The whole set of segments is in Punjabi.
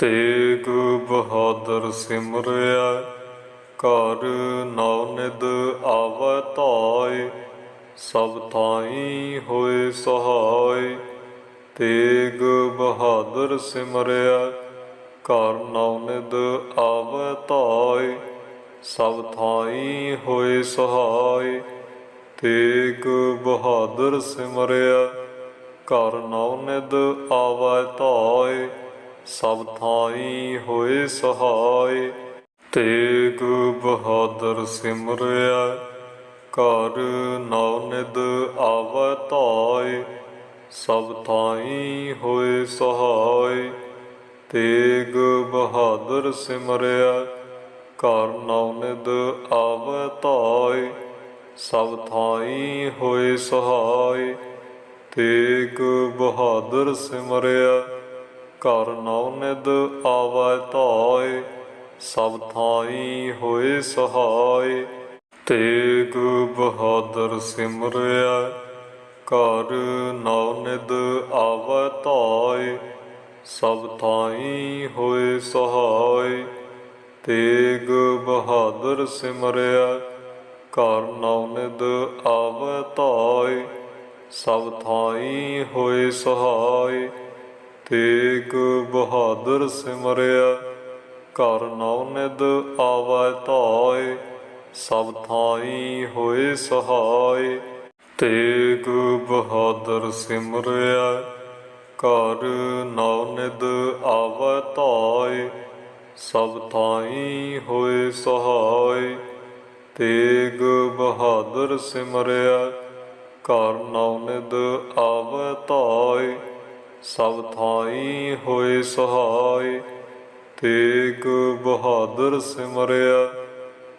ਤੇਗ ਬਹਾਦਰ ਸਿਮਰਿਆ, ਘਰ ਨੌ ਨਿਦ ਆਵੈ ਧਾਇ ਸਭ ਥਾਈ ਹੋਏ ਸਹਾਇ ਤੇਗ ਬਹਾਦਰ ਸਿਮਰਿਆ, ਘਰ ਨੌ ਨਿਦ ਆਵੈ ਧਾਇ ਸਭ ਥਾਈ ਹੋਏ ਸਹਾਇ ਤੇਗ ਬਹਾਦਰ ਸਿਮਰਿਆ, ਘਰ ਨੌ ਨਿਦ ਆਵੈ ਧਾਇ ਸਭ ਥਾਈ ਹੋਏ ਸਹਾਇ ਤੇਗ ਬਹਾਦਰ ਸਿਮਰਿਆ, ਘਰ ਨੌ ਨਿਦ ਆਵੈ ਧਾਇ ਸਭ ਥਾਈ ਹੋਏ ਸਹਾਇ ਤੇਗ ਬਹਾਦਰ ਸਿਮਰਿਆ, ਘਰ ਨੌ ਨਿਦ ਆਵੈ ਧਾਇ ਸਭ ਥਾਈ ਹੋਏ ਸਹਾਇ ਤੇਗ ਬਹਾਦਰ ਸਿਮਰਿਆ ਘਰ ਨੌ ਨਿਦ ਆਵੈ ਧਾਇ ਸਭ ਥਾਈ ਹੋਏ ਸਹਾਇ ਤੇਗ ਬਹਾਦਰ ਸਿਮਰਿਆ ਘਰ ਨੌ ਨਿਦ ਆਵੈ ਧਾਇ ਸਭ ਥਾਈ ਹੋਏ ਸਹਾਇ ਤੇਗ ਬਹਾਦਰ ਸਿਮਰਿਆ ਘਰ ਨੌ ਨਿਦ ਆਵੈ ਧਾਇ ਸਭ ਥਾਈ ਹੋਏ ਸਹਾਇ ਤੇਗ ਬਹਾਦਰ ਸਿਮਰਿਆ, ਘਰ ਨੌ ਨਿਦ ਆਵੈ ਧਾਇ ਸਭ ਥਾਈ ਹੋਏ ਸਹਾਇ ਤੇਗ ਬਹਾਦਰ ਸਿਮਰਿਆ, ਘਰ ਨੌ ਨਿਦ ਆਵੈ ਧਾਇ ਸਭ ਥਾਈ ਹੋਏ ਸਹਾਇ ਤੇਗ ਬਹਾਦਰ ਸਿਮਰਿਆ, ਘਰ ਨੌ ਨਿਦ ਆਵੈ ਧਾਇ ਸਭ ਥਾਈ ਹੋਏ ਸਹਾਇ ਤੇਗ ਬਹਾਦਰ ਸਿਮਰਿਆ,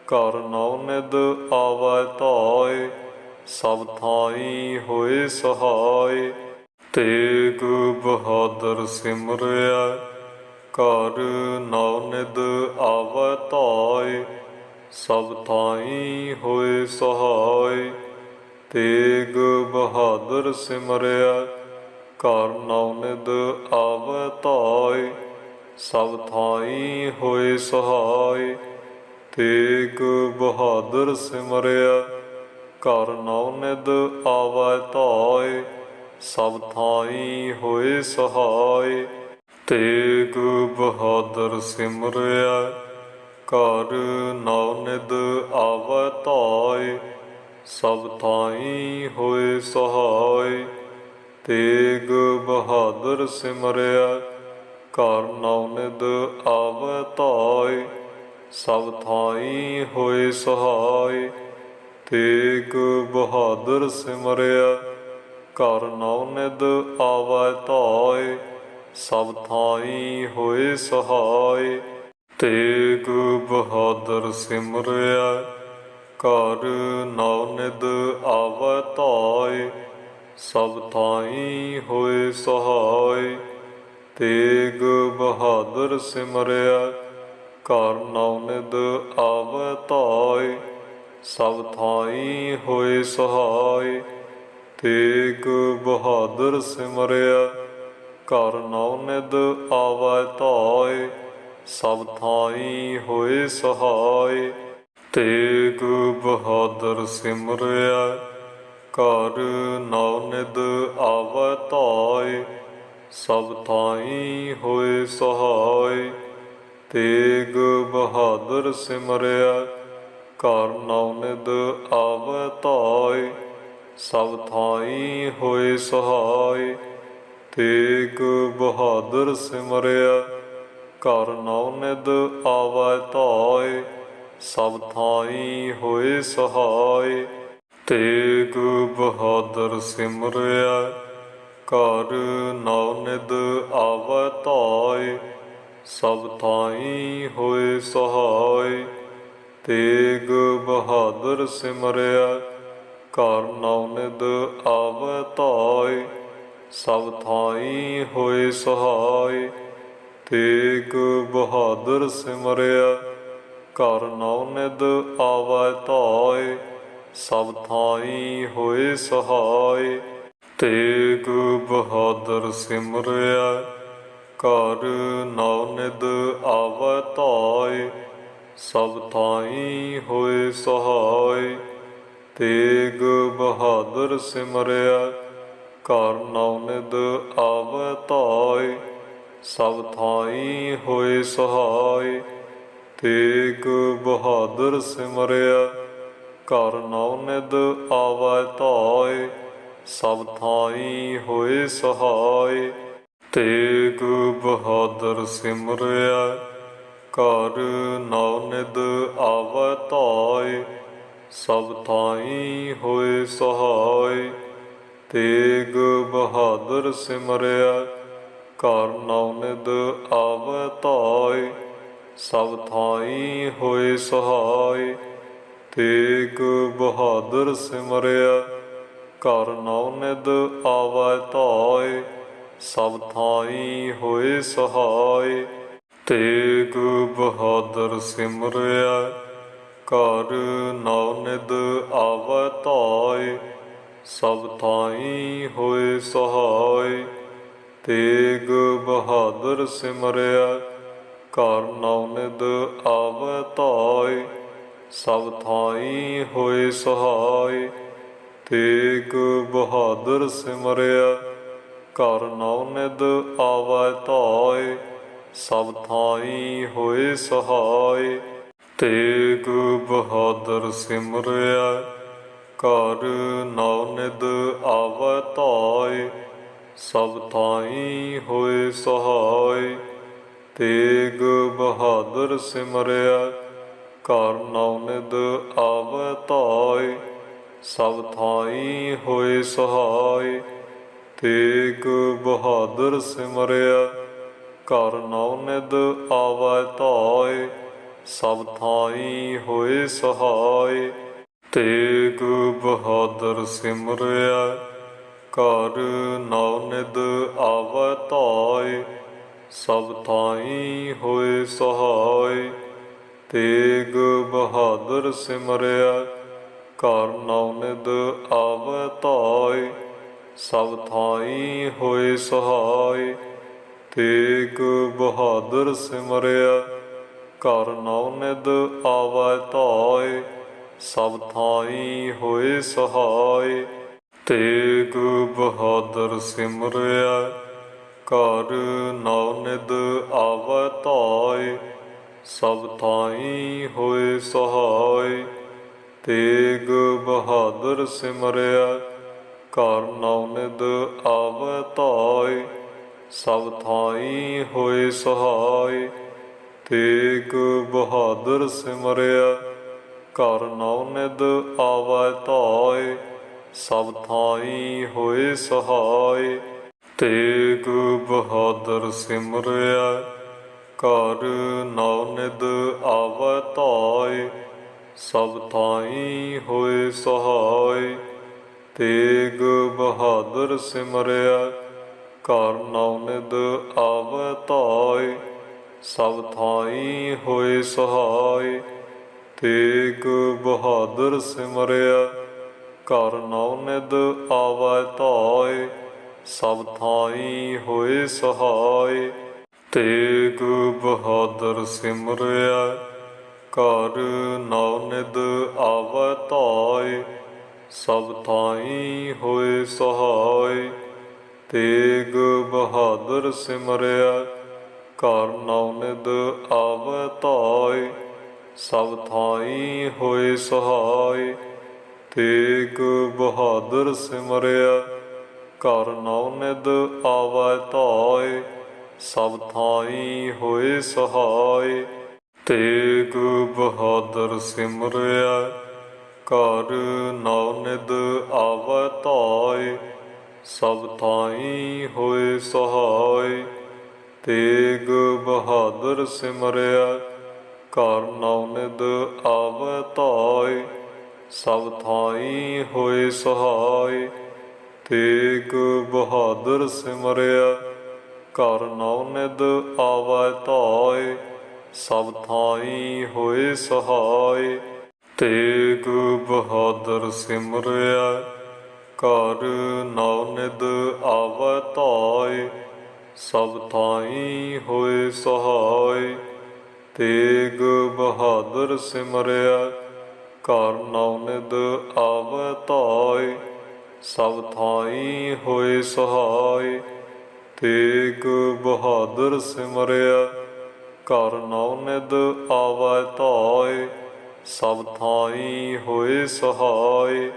ਘਰ ਨੌ ਨਿਦ ਆਵੈ ਧਾਇ ਸਭ ਥਾਈ ਹੋਏ ਸਹਾਇ ਤੇਗ ਬਹਾਦਰ ਸਿਮਰਿਆ, ਘਰ ਨੌ ਨਿਦ ਆਵੈ ਧਾਇ ਸਭ ਥਾਈ ਹੋਏ ਸਹਾਇ ਤੇਗ ਬਹਾਦਰ ਸਿਮਰਿਆ ਘਰ ਨੌਨਿਦ ਆਵੈ ਧਾਇ ਸਭ ਥਾਈ ਹੋਏ ਸਹਾਇ ਤੇਗ ਬਹਾਦਰ ਸਿਮਰਿਆ, ਘਰ ਨੌਨਿਦ ਆਵੈ ਧਾਇ ਸਭ ਥਾਈ ਹੋਏ ਸਹਾਇ ਤੇਗ ਬਹਾਦਰ ਸਿਮਰਿਆ, ਘਰ ਨੌਨਿਦ ਆਵੈ ਧਾਇ ਸਭ ਥਾਈ ਹੋਏ ਸਹਾਇ ਤੇਗ ਬਹਾਦਰ ਸਿਮਰਿਆ, ਘਰ ਨੌਨਿਦ ਆਵੈ ਧਾਇ ਸਭ ਥਾਈ ਹੋਏ ਸਹਾਇ ਤੇਗ ਬਹਾਦਰ ਸਿਮਰਿਆ, ਘਰ ਨੌਨਿਦ ਆਵੈ ਧਾਇ ਸਭ ਥਾਈ ਹੋਏ ਸਹਾਇ ਤੇਗ ਬਹਾਦਰ ਸਿਮਰਿਆ, ਘਰ ਨੌਨਿਦ ਆਵੈ ਧਾਇ ਸਭ ਥਾਈ ਹੋਏ ਸਹਾਇ ਤੇਗ ਬਹਾਦਰ ਸਿਮਰਿਆ, ਘਰ ਨੌਨਿਦ ਆਵੈ ਧਾਇ ਸਭ ਥਾਈ ਹੋਏ ਸਹਾਇ ਤੇਗ ਬਹਾਦਰ ਸਿਮਰਿਆ, ਘਰ ਨੌਨਿਦ ਆਵੈ ਧਾਇ ਸਭ ਥਾਈ ਹੋਏ ਸਹਾਇ ਤੇਗ ਬਹਾਦਰ ਸਿਮਰਿਆ। ਘਰ ਨੌਨਿਦ ਆਵੈ ਧਾਇ ਸਭ ਥਾਈ ਹੋਏ ਸਹਾਇ ਤੇਗ ਬਹਾਦਰ ਸਿਮਰਿਆ, ਘਰ ਨੌਨਿਦ ਆਵੈ ਧਾਇ ਸਭ ਥਾਈ ਹੋਏ ਸਹਾਇ ਤੇਗ ਬਹਾਦਰ ਸਿਮਰਿਆ, ਘਰ ਨੌਨਿਦ ਆਵੈ ਧਾਇ ਸਭ ਥਾਈ ਹੋਏ ਸਹਾਇ ਤੇਗ ਬਹਾਦਰ ਸਿਮਰਿਆ, ਘਰ ਨੌ ਨਿਦ ਆਵੈ ਧਾਇ ਸਭ ਥਾਈ ਹੋਏ ਸਹਾਇ ਤੇਗ ਬਹਾਦਰ ਸਿਮਰਿਆ, ਘਰ ਨੌ ਨਿਦ ਆਵੈ ਧਾਇ ਸਭ ਥਾਈ ਹੋਏ ਸਹਾਇ ਤੇਗ ਬਹਾਦਰ ਸਿਮਰਿਆ, ਘਰ ਨੌ ਨਿਦ ਆਵੈ ਧਾਇ ਸਭ ਥਾਈ ਹੋਏ ਸਹਾਇ ਤੇਗ ਬਹਾਦਰ ਸਿਮਰਿਆ, ਘਰ ਨੌ ਨਿਦ ਆਵੈ ਧਾਇ ਸਭ ਥਾਈ ਹੋਏ ਸਹਾਇ ਤੇਗ ਬਹਾਦਰ ਸਿਮਰਿਆ, ਘਰ ਨੌ ਨਿਦ ਆਵੈ ਧਾਇ ਸਭ ਥਾਈ ਹੋਏ ਸਹਾਇ ਤੇਗ ਬਹਾਦਰ ਸਿਮਰਿਆ ਘਰ ਨੌ ਨਿਦ ਆਵੈ ਧਾਇ ਸਭ ਥਾਈ ਹੋਏ ਸਹਾਇ ਤੇਗ ਬਹਾਦਰ ਸਿਮਰਿਆ ਘਰ ਨੌ ਨਿਦ ਆਵੈ ਧਾਇ ਸਭ ਥਾਈ ਹੋਏ ਸਹਾਇ ਤੇਗ ਬਹਾਦਰ ਸਿਮਰਿਆ ਘਰ ਨੌ ਨਿਦ ਆਵੈ ਧਾਇ ਸਭ ਥਾਈ ਹੋਏ ਸਹਾਇ ਤੇਗ ਬਹਾਦਰ ਸਿਮਰਿਆ, ਘਰ ਨੌ ਨਿਦ ਆਵੈ ਧਾਇ ਸਭ ਥਾਈ ਹੋਏ ਸਹਾਇ ਤੇਗ ਬਹਾਦਰ ਸਿਮਰਿਆ, ਘਰ ਨੌ ਨਿਦ ਆਵੈ ਧਾਇ ਸਭ ਥਾਈ ਹੋਏ ਸਹਾਇ ਤੇਗ ਬਹਾਦਰ ਸਿਮਰਿਆ, ਘਰ ਨੌ ਨਿਦ ਆਵੈ ਧਾਇ ਸਭ ਥਾਈ ਹੋਏ ਸਹਾਇ ਤੇਗ ਬਹਾਦਰ ਸਿਮਰਿਆ, ਘਰ ਨੌ ਨਿਦ ਆਵੈ ਧਾਇ ਸਭ ਥਾਈ ਹੋਏ ਸਹਾਇ ਤੇਗ ਬਹਾਦਰ ਸਿਮਰਿਆ, ਘਰ ਨੌ ਨਿਦ ਆਵੈ ਧਾਇ ਸਭ ਥਾਈ ਹੋਏ ਸਹਾਇ ਤੇਗ ਬਹਾਦਰ ਸਿਮਰਿਆ ਘਰ ਨੌਨਿਦ ਆਵੈ ਧਾਇ ਸਭ ਥਾਈ ਹੋਏ ਸਹਾਇ ਤੇਗ ਬਹਾਦਰ ਸਿਮਰਿਆ, ਘਰ ਨੌਨਿਦ ਆਵੈ ਧਾਇ ਸਭ ਥਾਈ ਹੋਏ ਸਹਾਇ ਤੇਗ ਬਹਾਦਰ ਸਿਮਰਿਆ, ਘਰ ਨੌਨਿਦ ਆਵੈ ਧਾਇ ਸਭ ਥਾਈ ਹੋਏ ਸਹਾਇ ਤੇਗ ਬਹਾਦਰ ਸਿਮਰਿਆ, ਘਰ ਨੌਨਿਦ ਆਵੈ ਧਾਇ ਸਭ ਥਾਈ ਹੋਏ ਸਹਾਇ ਤੇਗ ਬਹਾਦਰ ਸਿਮਰਿਆ, ਘਰ ਨੌਨਿਦ ਆਵੈ ਧਾਇ ਸਭ ਥਾਈ ਹੋਏ ਸਹਾਇ ਤੇਗ ਬਹਾਦਰ ਸਿਮਰਿਆ, ਘਰ ਨੌਨਿਦ ਆਵੈ ਧਾਇ ਸਭ ਥਾਈ ਹੋਏ ਸਹਾਇ ਤੇਗ ਬਹਾਦਰ ਸਿਮਰਿਆ, ਘਰ ਨੌਨਿਦ ਆਵੈ ਧਾਇ ਸਭ ਥਾਈ ਹੋਏ ਸਹਾਇ ਤੇਗ ਬਹਾਦਰ ਸਿਮਰਿਆ, ਘਰ ਨੌਨਿਦ ਆਵੈ ਧਾਇ ਸਭ ਥਾਈ ਹੋਏ ਸਹਾਇ ਤੇਗ ਬਹਾਦਰ ਸਿਮਰਿਆ ਘਰ ਨੌਨਿਦ ਨਿਦ ਆਵੈ ਸਭ ਥਾਈ ਹੋਏ ਸਹਾਇ ਤੇਗ ਬਹਾਦਰ ਸਿਮਰਿਆ, ਘਰ ਨੌਨਿਦ ਨਿਦ ਆਵੈ ਸਭ ਥਾਈ ਹੋਏ ਸਹਾਇ ਤੇਗ ਬਹਾਦਰ ਸਿਮਰਿਆ, ਘਰ ਨੌਨਿਦ ਆਵੈ ਧਾਇ ਸਭ ਥਾਈ ਹੋਏ ਸਹਾਇ ਤੇਗ ਬਹਾਦਰ ਸਿਮਰਿਆ, ਘਰ ਨੌ ਨਿਦ ਆਵੈ ਧਾਇ ਸਭ ਥਾਈ ਹੋਏ ਸਹਾਇ ਤੇਗ ਬਹਾਦਰ ਸਿਮਰਿਆ, ਘਰ ਨੌ ਨਿਦ ਆਵੈ ਧਾਇ ਸਭ ਥਾਈ ਹੋਏ ਸਹਾਇ ਤੇਗ ਬਹਾਦਰ ਸਿਮਰਿਆ, ਘਰ ਨੌ ਨਿਦ ਆਵੈ ਧਾਇ ਸਭ ਥਾਈ ਹੋਏ ਸਹਾਇ ਤੇਗ ਬਹਾਦਰ ਸਿਮਰਿਆ, ਘਰ ਨੌ ਨਿਦ ਆਵੈ ਧਾਇ ਸਭ ਥਾਈ ਹੋਏ ਸਹਾਇ ਤੇਗ ਬਹਾਦਰ ਸਿਮਰਿਆ, ਘਰ ਨੌ ਨਿਦ ਆਵੈ ਧਾਇ ਸਭ ਥਾਈ ਹੋਏ ਸਹਾਇ ਤੇਗ ਬਹਾਦਰ ਸਿਮਰਿਆ ਘਰ ਨੌ ਨਿਦ ਆਵੈ ਧਾਇ ਸਭ ਥਾਈ ਹੋਏ ਸਹਾਇ ਤੇਗ ਬਹਾਦਰ ਸਿਮਰਿਆ ਘਰ ਨੌ ਨਿਦ ਆਵੈ ਧਾਇ ਸਭ ਥਾਈ ਹੋਏ ਸਹਾਈ ਤੇਗ ਬਹਾਦਰ ਸਿਮਰਿਆ ਘਰ ਨੌਨਿਦ ਆਵੈ ਧਾਇ ਸਭ ਥਾਈ ਹੋਏ ਸਹਾਈ ਤੇਗ ਬਹਾਦਰ ਸਿਮਰਿਆ ਘਰ ਨੌਨਿਦ ਆਵੈ ਧਾਇ ਸਭ ਥਾਈ ਹੋਏ ਸਹਾਈ